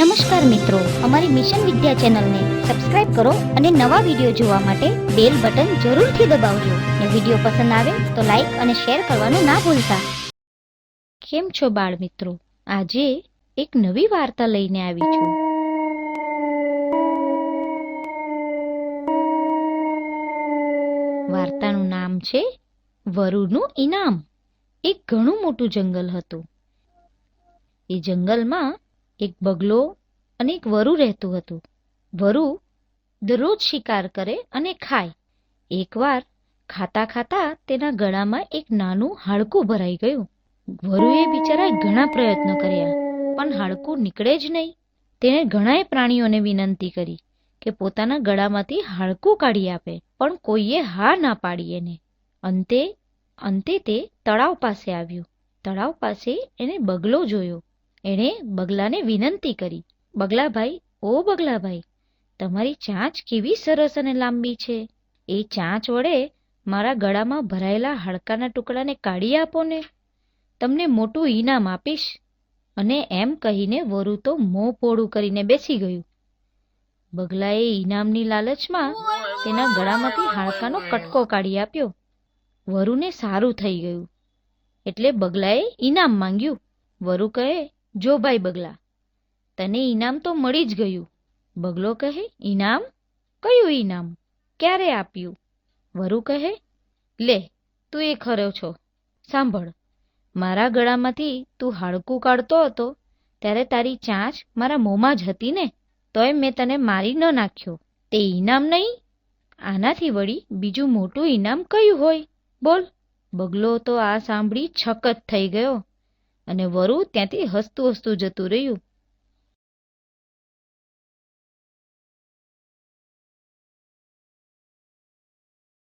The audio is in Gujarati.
નમસ્કાર મિત્રો, અમારી મિશન વિદ્યા ચેનલને સબસ્ક્રાઇબ કરો અને નવા વીડિયો જોવા માટે બેલ બટન જરૂરથી દબાવજો. ને વીડિયો પસંદ આવે તો લાઈક અને શેર કરવાનું ના ભૂલતા. કેમ છો બાળ મિત્રો? આજે એક નવી વાર્તા લઈને આવી છું. વાર્તાનું નામ છે વરુનું ઇનામ. એક ઘણું મોટું જંગલ હતું. એ જંગલમાં એક બગલો અને એક વરુ રહેતું હતું. વરુ દરરોજ શિકાર કરે અને ખાય. એકવાર ખાતા ખાતા તેના ગળામાં એક નાનું હાડકું ભરાઈ ગયું. વરુએ બિચારાએ ઘણા પ્રયત્નો કર્યા, પણ હાડકું નીકળે જ નહીં. તેણે ઘણાએ પ્રાણીઓને વિનંતી કરી કે પોતાના ગળામાંથી હાડકું કાઢી આપે, પણ કોઈએ હા ના પાડી એને. અંતે અંતે તે તળાવ પાસે આવ્યું. તળાવ પાસે એને બગલો જોયો. એણે બગલાને વિનંતી કરી, બગલાભાઈ, ઓ બગલાભાઈ, તમારી ચાંચ કેવી સરસ અને લાંબી છે. એ ચાંચ વડે મારા ગળામાં ભરાયેલા હાડકાના ટુકડાને કાઢી આપો ને. તમને મોટું ઈનામ આપીશ. અને એમ કહીને વરુ તો મોં પોળું કરીને બેસી ગયું. બગલાએ ઈનામની લાલચમાં તેના ગળામાંથી હાડકાનો કટકો કાઢી આપ્યો. વરુને સારું થઈ ગયું. એટલે બગલાએ ઈનામ માંગ્યું. વરુ કહે જો ભાઈ બગલા, તને ઈનામ તો મળી જ ગયું. બગલો કહે, ઈનામ? કયું ઈનામ? ક્યારે આપ્યું? વરુ કહે, લે, તું એ ખરો છો. સાંભળ, મારા ગળામાંથી તું હાડકું કાઢતો હતો, ત્યારે તારી ચાંચ મારા મોંમાં જ હતી ને, તોય મેં તને મારી ન નાખ્યો. તે ઈનામ નહીં? આનાથી વળી બીજું મોટું ઈનામ કયું હોય? બોલ. બગલો તો આ સાંભળી છકત થઈ ગયો. અને વરુ ત્યાંથી હસતું હસતું જતું રહ્યું.